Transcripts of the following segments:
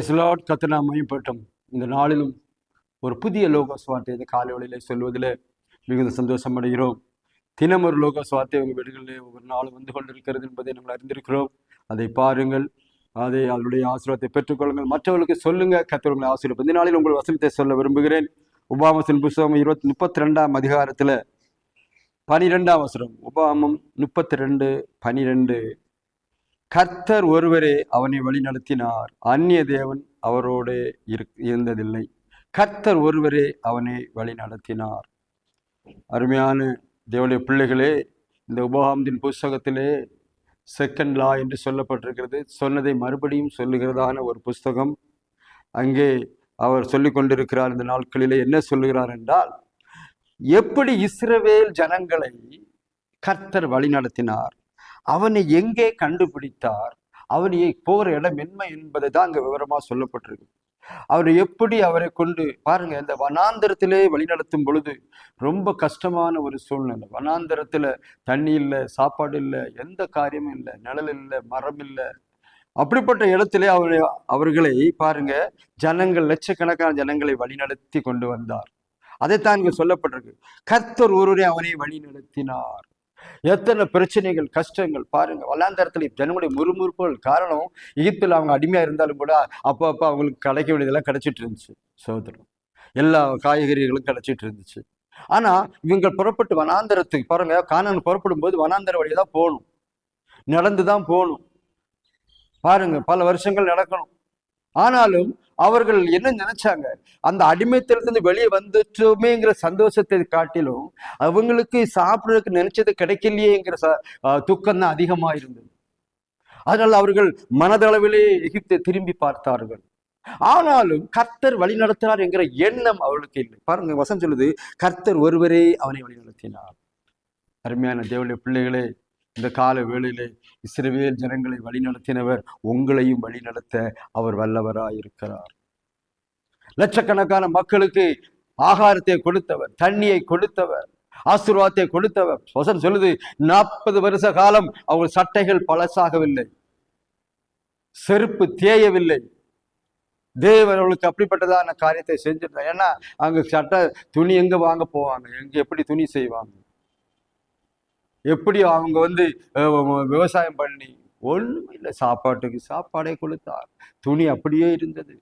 இஸ்லாட் கத்தனா மையப்பட்டம் இந்த நாளிலும் ஒரு புதிய லோகோஸ் வார்த்தை இந்த காலை வேளையிலே சொல்வதில் மிகுந்த சந்தோஷம் அடைகிறோம். தினம் ஒரு லோகோஸ் வார்த்தை உங்கள் வீடுகளிலே ஒவ்வொரு நாளும் வந்து கொண்டிருக்கிறது என்பதை நாங்கள் அறிந்திருக்கிறோம். அதை பாருங்கள். அதை அதனுடைய ஆசீர்வாதத்தை பெற்றுக்கொள்ளுங்கள். மற்றவர்களுக்கு சொல்லுங்க. கத்தவர்களை ஆசீர்வாதம் இந்த நாளில் உங்கள் வசனத்தை சொல்ல விரும்புகிறேன். உபாமசன் புஸ்தகம் இருபத்தி முப்பத்தி ரெண்டாம் அதிகாரத்தில் பனிரெண்டாம் வசனம். உபாமம் முப்பத்தி ரெண்டு பனிரெண்டு. கர்த்தர் ஒருவரே அவனை வழிநடத்தினார். அந்நிய தேவன் அவரோடு இரு- இருந்ததில்லை. கர்த்தர் ஒருவரே அவனை வழி நடத்தினார் அருமையான தேவனுடைய பிள்ளைகளே இந்த உபகாமத்தின் புஸ்தகத்திலே செகண்ட் லா என்று சொல்லப்பட்டிருக்கிறது. சொன்னதை மறுபடியும் சொல்லுகிறதான ஒரு புஸ்தகம். அங்கே அவர் சொல்லி கொண்டிருக்கிறார் இந்த நாட்களிலே என்ன சொல்லுகிறார் என்றால் எப்படி இஸ்ரவேல் ஜனங்களை கர்த்தர் வழி நடத்தினார் அவனை எங்கே கண்டுபிடித்தார்? அவனை போகிற இடம் என்ன என்பதை தான் அங்க விவரமா சொல்லப்பட்டிருக்கு அவர் எப்படி அவரை கொண்டு பாருங்க இந்த வனாந்தரத்திலே வழிநடத்தும் பொழுது ரொம்ப கஷ்டமான ஒரு சூழ்நிலை. வனாந்தரத்துல தண்ணி இல்லை சாப்பாடு இல்லை எந்த காரியமும் இல்லை நிழல் இல்லை மரம் இல்லை. அப்படிப்பட்ட இடத்திலே அவரை அவர்களை பாருங்க ஜனங்கள் லட்சக்கணக்கான ஜனங்களை வழிநடத்தி கொண்டு வந்தார். அதைத்தான் இங்க சொல்லப்பட்டிருக்கு. கர்த்தர் ஒருவரே அவரை வழி நடத்தினார் எத்தனை பிரச்சனைகள் கஷ்டங்கள் பாருங்க. வல்லாந்தரத்துல ஜனங்களுடைய முறுமுறுப்புகள் காரணம் எகிப்தில் அவங்க அடிமையா இருந்தாலும் கூட அப்போ அப்போ அவங்களுக்கு கிடைக்க வேண்டியதெல்லாம் கிடைச்சிட்டு இருந்துச்சு சோதரம் எல்லா காய்கறிகளும் கிடைச்சிட்டு இருந்துச்சு. ஆனா இவங்க புறப்பட்டு வனாந்தரத்துக்கு பாருங்க காணன் புறப்படும் போது வனாந்தர வழியா தான் போகணும். நடந்து தான் போகணும். பாருங்க பல வருஷங்கள் நடக்கணும். ஆனாலும் அவர்கள் என்ன நினைச்சாங்க? அந்த அடிமைத்திலிருந்து வெளியே வந்துட்டோமேங்கிற சந்தோஷத்தை காட்டிலும் அவங்களுக்கு சாப்பிடுறதுக்கு நினைச்சது கிடைக்கலையேங்கிற ச துக்கம் தான் அதிகமா இருந்தது அதனால் அவர்கள் மனதளவிலே எகிப்தை திரும்பி பார்த்தார்கள். ஆனாலும் கர்த்தர் வழி நடத்தினார் என்கிற எண்ணம் அவர்களுக்கு இல்லை. பாருங்க வசம் சொல்லுது கர்த்தர் ஒருவரே அவனை வழி நடத்தினார். அருமையான தேவனுடைய பிள்ளைகளே இந்த கால வேளையிலே இஸ்ரவேல் ஜனங்களை வழிநடத்தினவர் உங்களையும் வழிநடத்த அவர் வல்லவராயிருக்கிறார். லட்சக்கணக்கான மக்களுக்கு ஆகாரத்தை கொடுத்தவர் தண்ணியை கொடுத்தவர் ஆசீர்வாதத்தை கொடுத்தவர். சொசன் சொல்லுது நாற்பது வருஷ காலம் அவங்க சட்டைகள் பழசாகவில்லை செருப்பு தேயவில்லை. தேவன் அவளுக்கு அப்படிப்பட்டதான காரியத்தை செஞ்சிருந்தார். ஏன்னா அங்க சட்டை துணி எங்க வாங்க போவாங்க? எங்க எப்படி துணி செய்வாங்க? எப்படி அவங்க வந்து விவசாயம் பண்ணி ஒண்ணும் இல்லை. சாப்பாட்டுக்கு சாப்பாடே கொடுத்தார். துணி அப்படியே இருந்தது.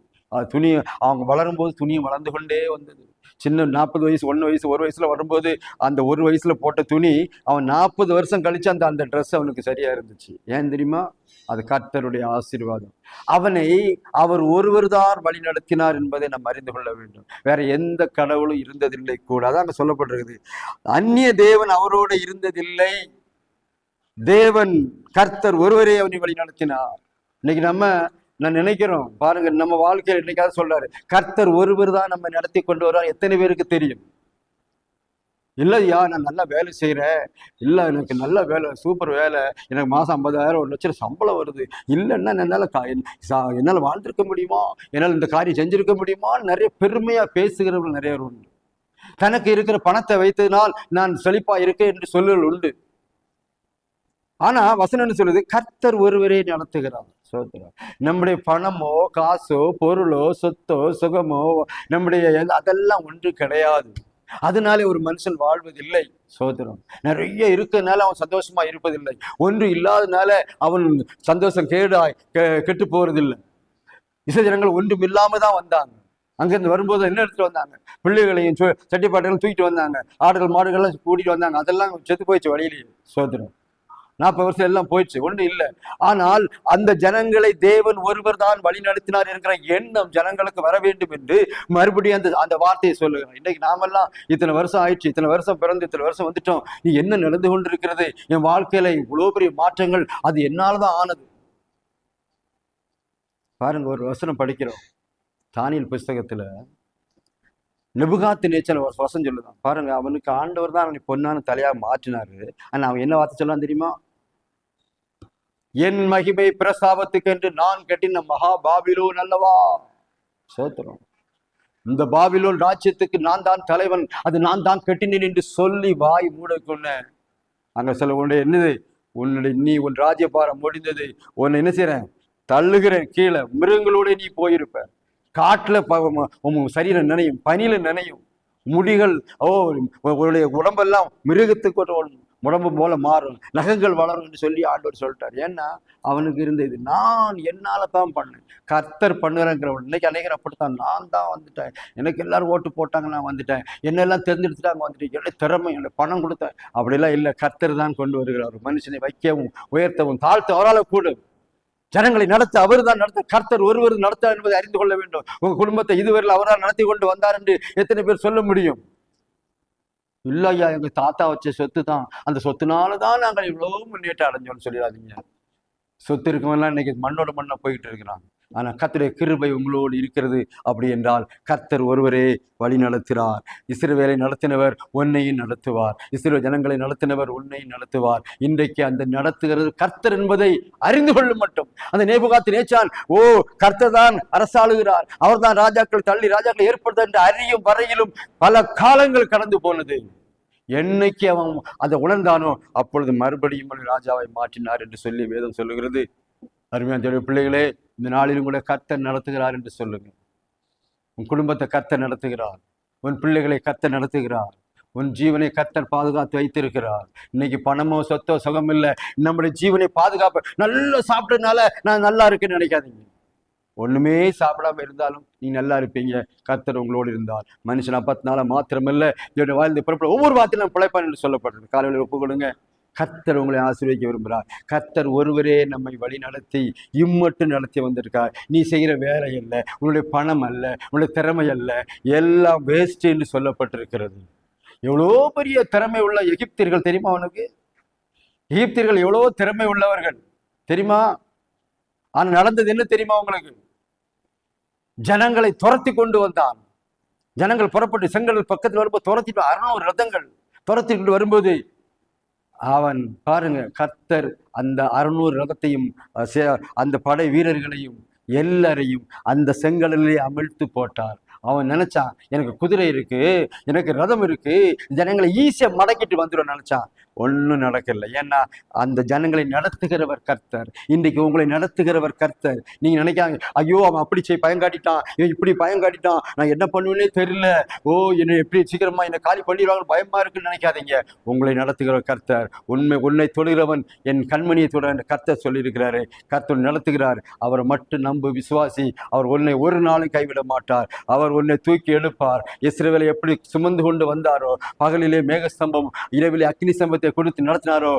துணி அவங்க வளரும்போது துணி வளர்ந்து கொண்டே வந்தது. சின்ன நாற்பது வயசு ஒன்று வயசு ஒரு வயசுல வரும்போது அந்த ஒரு வயசுல போட்ட துணி அவன் நாற்பது வருஷம் கழிச்சு அந்த அந்த ட்ரெஸ் அவனுக்கு சரியா இருந்துச்சு. ஏன் தெரியுமா? அது கர்த்தருடைய ஆசீர்வாதம். அவனை அவர் ஒருவர் தான் வழி நடத்தினார் என்பதை நாம் அறிந்து கொள்ள வேண்டும். வேற எந்த கடவுளும் இருந்ததில்லை கூட. அதான் அங்க சொல்லப்பட்டிருக்குது. அந்நிய தேவன் அவரோடு இருந்ததில்லை. தேவன் கர்த்தர் ஒருவரே அவனை வழி நடத்தினார். இன்னைக்கு நம்ம நான் நினைக்கிறோம். பாருங்க நம்ம வாழ்க்கையில் என்னைக்காவது சொல்றாரு கர்த்தர் ஒருவர் தான் நம்ம நடத்தி கொண்டு வரோம் எத்தனை பேருக்கு தெரியும்? இல்லையா நான் நல்லா வேலை செய்கிறேன் இல்லை எனக்கு நல்ல வேலை சூப்பர் வேலை. எனக்கு மாதம் ஐம்பதாயிரம் ஒரு லட்சம் சம்பளம் வருது. இல்லைன்னா என்னால் கா சா- என்னால் வாழ்ந்திருக்க முடியுமா? என்னால் இந்த காரியம் செஞ்சிருக்க முடியுமான்னு நிறைய பெருமையாக பேசுகிறவர்கள் நிறைய பேர் உண்டு. தனக்கு இருக்கிற பணத்தை வைத்ததினால் நான் செழிப்பாக இருக்கேன் என்று சொல்லுகள் உண்டு. ஆனால் வசனம் என்ன சொல்லுது கர்த்தர் ஒருவரே நடத்துகிறார். சோத்திரம். நம்முடைய பணமோ காசோ பொருளோ சொத்தோ சுகமோ நம்முடைய அதெல்லாம் ஒன்று கிடையாது. அதனாலே ஒரு மனுஷன் வாழ்வதில்லை. சோதரம் நிறைய இருக்கிறதுனால அவன் சந்தோஷமா இருப்பதில்லை. ஒன்று இல்லாதனால அவன் சந்தோஷம் கேடாய் கெ- கெட்டு போறதில்லை. இசை ஜனங்கள் ஒன்றும் இல்லாம தான் வந்தாங்க. அங்கிருந்து வரும்போது என்ன எடுத்துட்டு வந்தாங்க? பிள்ளைகளையும் சட்டிப்பாட்டுகளும் தூக்கிட்டு வந்தாங்க. ஆடுகள் மாடுகள்லாம் கூட்டிட்டு வந்தாங்க. அதெல்லாம் செத்து போயிடுச்சு வழியிலேயே. சோதரம் நாற்பது வருஷம் எல்லாம் போயிடுச்சு. ஒன்றும் இல்லை. ஆனால் அந்த ஜனங்களை தேவன் ஒருவர் தான் வழி நடத்தினார் என்கிற எண்ணம் ஜனங்களுக்கு வர வேண்டும் என்று மறுபடியும் அந்த அந்த வார்த்தையை சொல்லுகிறோம் இன்னைக்கு நாமெல்லாம் இத்தனை வருஷம் ஆயிடுச்சு இத்தனை வருஷம் பிறந்து இத்தனை வருஷம் வந்துட்டோம். நீ என்ன நடந்து கொண்டிருக்கிறது? என் வாழ்க்கையில இவ்வளோ பெரிய மாற்றங்கள் அது என்னால் தான் ஆனது. பாருங்க ஒரு வசனம் படிக்கிறோம். தானியல் புஸ்தகத்துல நெபுகாத்து நேச்சல் ஒரு வசம் சொல்லுதான் பாருங்க அவனுக்கு ஆண்டவர் தான் அவனை பொன்னான தலையாக மாற்றினாரு. ஆனால் அவன் என்ன வார்த்தை சொல்லலாம் தெரியுமா? என் மகிமை பிரசாபத்துக்கு என்று நான் கட்டின மகா பாபிலோன் அல்லவா? சோத்திரம். இந்த பாபிலோன் ராஜ்யத்துக்கு நான் தான் தலைவன். அது நான் தான் கட்டினேன் என்று சொல்லி வாய் மூடக்கொண்ட அங்க சொல்ல உன்னுடைய என்னது? உன்னுடைய நீ உன் ராஜ்யபாரம் முடிந்தது. உன்னை என்ன செய்யறேன் தள்ளுகிறேன். கீழே மிருகங்களோட நீ போயிருப்ப. காட்டுல ப- உன் சரீரம் நினையும் பனியில நினையும். முடிகள் ஓ உன்னுடைய உடம்பெல்லாம் மிருகத்துக்கு ஓடணும் உடம்பு போல மாறும். நகங்கள் வளரும் என்று சொல்லி ஆண்டவர் சொல்லிட்டார். ஏன்னா அவனுக்கு இருந்தது. நான் என்னால் தான் பண்ணேன். கர்த்தர் பண்ணுறேங்கிறவன். இன்னைக்கு அநேகர் அப்படித்தான். நான் தான் வந்துட்டேன். எனக்கு எல்லாரும் ஓட்டு போட்டாங்க நான் வந்துட்டேன். என்னெல்லாம் தெரிஞ்செடுத்துட்டாங்க வந்துட்டேன். என்னுடைய திறமை என்னுடைய பணம் கொடுத்தேன். அப்படிலாம் இல்லை. கர்த்தர் தான் கொண்டு வருகிறார். ஒரு மனுஷனை வைக்கவும் உயர்த்தவும் தாழ்த்த அவரால் கூடும் ஜனங்களை நடத்த அவர் தான் நடத்த. கர்த்தர் ஒருவர் நடத்தார் என்பதை அறிந்து கொள்ள வேண்டும். உங்கள் குடும்பத்தை இதுவரையில் அவரால் நடத்தி கொண்டு வந்தார் என்று எத்தனை பேர் சொல்ல முடியும்? இல்லை ஐயா எங்கள் தாத்தா வச்ச சொத்து தான் அந்த சொத்துனால தான் நாங்கள் இவ்வளோ முன்னேற்றம் அடைஞ்சோம்னு சொல்லிடாதீங்க. சொத்து இருக்கவன்லாம் இன்னைக்கு மண்ணோட மண்ணை போயிட்டு இருக்கிறாங்க. ஆனா கத்தருடைய கிருபை உங்களோடு இருக்கிறது. அப்படி என்றால் கர்த்தர் ஒருவரே வழி நடத்துகிறார். இஸ்ரவேலை நடத்தினவர் உன்னையும் நடத்துவார். இஸ்ரேல் ஜனங்களை நடத்தினவர் உன்னையும் நடத்துவார். இன்றைக்கு அந்த நடத்துகிறது கர்த்தர் என்பதை அறிந்து கொள்ளும் மட்டும். அந்த நேபுகாத்து நேச்சான் ஓ கர்த்தர் தான் அரசாளுகிறார். அவர்தான் ராஜாக்கள் தள்ளி ராஜாக்கள் ஏற்படுத்த என்று அறியும் வரையிலும் பல காலங்கள் கடந்து போனது. என்னைக்கு அவன் அதை உணர்ந்தானோ அப்பொழுது மறுபடியும் ராஜாவை மாற்றினார் என்று சொல்லி வேதம் சொல்லுகிறது. அருமையான பிள்ளைகளே இந்த நாளிலும் கூட கர்த்தர் நடத்துகிறார் என்று சொல்லுங்கள். உன் குடும்பத்தை கர்த்தர் நடத்துகிறார். உன் பிள்ளைகளை கர்த்தர் நடத்துகிறார். உன் ஜீவனை கத்தர் பாதுகாத்து வைத்திருக்கிறார். இன்னைக்கு பணமோ சொத்தோ சுகம் இல்லை. நம்முடைய ஜீவனை பாதுகாப்பு நல்லா சாப்பிட்டதுனால நான் நல்லா இருக்கேன்னு நினைக்காதீங்க. ஒண்ணுமே சாப்பிடாம இருந்தாலும் நீ நல்லா இருப்பீங்க. கத்தர் உங்களோடு இருந்தார். மனுஷன் அப்பத்தினால மாத்திரமில்லை. இதோட வாழ்ந்து பிறப்பு ஒவ்வொரு வார்த்தையிலும் பிழைப்பான் என்று சொல்லப்பட்டது காலையில் ஒப்பு கொடுங்க கர்த்தர் உங்களை ஆசீர்வதிக்க விரும்புகிறார். கர்த்தர் ஒருவரே நம்மை வழி நடத்தி இம்மட்டும் நடத்தி வந்திருக்கார். நீ செய்கிற வேலை அல்ல உன்னுடைய பணம் அல்ல உன்னுடைய திறமை அல்ல எல்லாம் வேஸ்ட் என்று சொல்லப்பட்டிருக்கிறது. எவ்வளோ பெரிய திறமை உள்ள எகிப்தியர்கள் தெரியுமா உனக்கு? எகிப்தியர்கள் எவ்வளோ திறமை உள்ளவர்கள். தெரியுமா? ஆனால் நடந்தது என்ன தெரியுமா உங்களுக்கு? ஜனங்களை துரத்தி கொண்டு வந்தான். ஜனங்கள் புறப்பட்டு செங்கல் பக்கத்தில் வரும்போது துரத்திட்டு அறுநூறு ரதங்கள் துரத்திட்டு வரும்போது அவன் பாருங்க கர்த்தர் அந்த அறுநூறு ரதத்தையும் சே- அந்த படை வீரர்களையும் எல்லாரையும் அந்த செங்கடலிலே அமிழ்த்து போட்டார். அவன் நினைச்சான் எனக்கு குதிரை இருக்கு எனக்கு ரதம் இருக்கு ஜனங்களை ஈஸியா மடக்கிட்டு வந்துடும் நினைச்சான். ஒன்றும் நடக்கலை. ஏன்னா அந்த ஜனங்களை நடத்துகிறவர் கர்த்தர். இன்றைக்கு உங்களை நடத்துகிறவர் கர்த்தர். நீங்கள் நினைக்காங்க ஐயோ அவன் அப்படி செய் பயங்காட்டிட்டான் இவன் இப்படி பயங்காட்டிட்டான் நான் என்ன பண்ணுவேனே தெரியல. ஓ என்னை எப்படி சீக்கிரமா என்னை காலி பண்ணிடுவாங்க பயமா இருக்குன்னு நினைக்காதீங்க. உங்களை நடத்துகிற கர்த்தர். உண்மை உன்னை தொழுகிறவன் என் கண்மணியை தொட கர்த்தர் சொல்லியிருக்கிறாரு. கர்த்தர் நடத்துகிறார். அவரை மட்டும் நம்பு விசுவாசி. அவர் உன்னை ஒரு நாளும் கைவிட மாட்டார். அவர் உன்னை தூக்கி எழுப்பார். இஸ்ரவேலை எப்படி சுமந்து கொண்டு வந்தாரோ பகலிலே மேகஸ்தம்பம் இரவிலே அக்னி ஸ்தம்பத்தை கொடுத்து நடத்தினாரோ?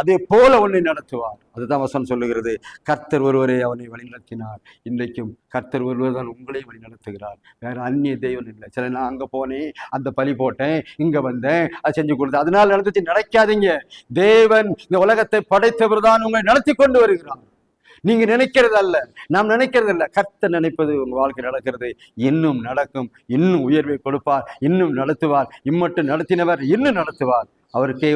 அதே போல உன்னை நடத்துவார். அதுதான் வசனம் சொல்லுகிறது. கர்த்தர் ஒருவரே அவனை வழிநடத்தினார். இன்றைக்கும் கர்த்தர் ஒருவர் தான் உங்களை வழி நடத்துகிறார் வேற அந்நிய தெய்வம் இல்லை. சில நான் அங்க போனேன் அந்த பலி போட்டேன் இங்க வந்தேன் அது செஞ்சு கொடுத்தேன். அதனால நடந்துச்சு நினைக்காதீங்க தேவன் இந்த உலகத்தை படைத்தவர் தான் உங்களை நடத்தி கொண்டு வருகிறார். நீங்க நினைக்கிறது அல்ல நாம் நினைக்கிறது அல்ல கர்த்தர் நினைப்பது உங்க வாழ்க்கை நடக்கிறது. இன்னும் நடக்கும். இன்னும் உயர்வை கொடுப்பார். இன்னும் நடத்துவார். இம்மட்டும் நடத்தினவர் இன்னும் நடத்துவார். அவருக்கே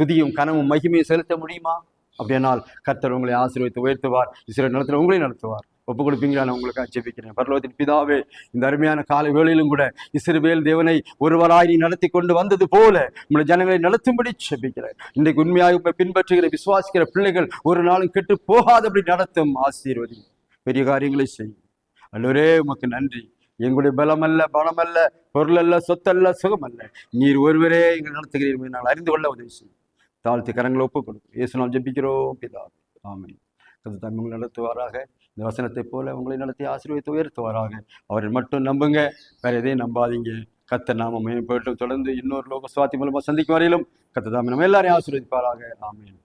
துதியும் கனமும் மகிமையும் செலுத்த முடியுமா? அப்படியானால் கர்த்தர் உங்களை ஆசீர்வதித்து உயர்த்துவார். இசை நடத்துகிற உங்களையும் நடத்துவார். ஒப்பு கொடுப்பீங்களா நான் உங்களுக்கு ஜெபிக்கிறேன் பரலோகத்தின் பிதாவே இந்த அருமையான காலை வேளையிலும் கூட இசிறுவேல் தேவனை ஒருவராய் நீ நடத்தி கொண்டு வந்தது போல உங்களை ஜனங்களை நடத்தும்படி ஜெபிக்கிறேன் இன்றைக்கு உண்மையாக பின்பற்றுகிற விசுவாசிக்கிற பிள்ளைகள் ஒரு நாளும் கெட்டு போகாதபடி நடத்தும் ஆசீர்வதி. பெரிய காரியங்களை செய்யும் அல்லோரே உமக்கு நன்றி. எங்களுடைய பலமல்ல பணமல்ல பொருளல்ல பொருள் அல்ல சொத்தல்ல சுகமல்ல. நீர் ஒருவரே எங்கள் நடத்துகிறீர் நாங்கள் அறிந்து கொள்ள உதவி செய்யும் தாழ்த்தி கரங்களை ஒப்புக் கொடுக்கும் இயேசு நாம் ஜெபிக்கிறோம் பிதா ஆமென். கது தமிழ் நடத்துவாராக. இந்த வசனத்தை போல உங்களை நடத்தி ஆசீர்வதித்து உயர்த்துவாராக. அவரை மட்டும் நம்புங்க வேற எதையும் நம்பாதீங்க. கத்த நாம மேம்பட்டு தொடர்ந்து இன்னொரு லோக சுவாத்தி மூலமாக சந்திக்கும் வரையிலும் கத்த தாமி நம்ம எல்லாரையும் ஆசீர்வதிப்பாராக. ஆமீன்.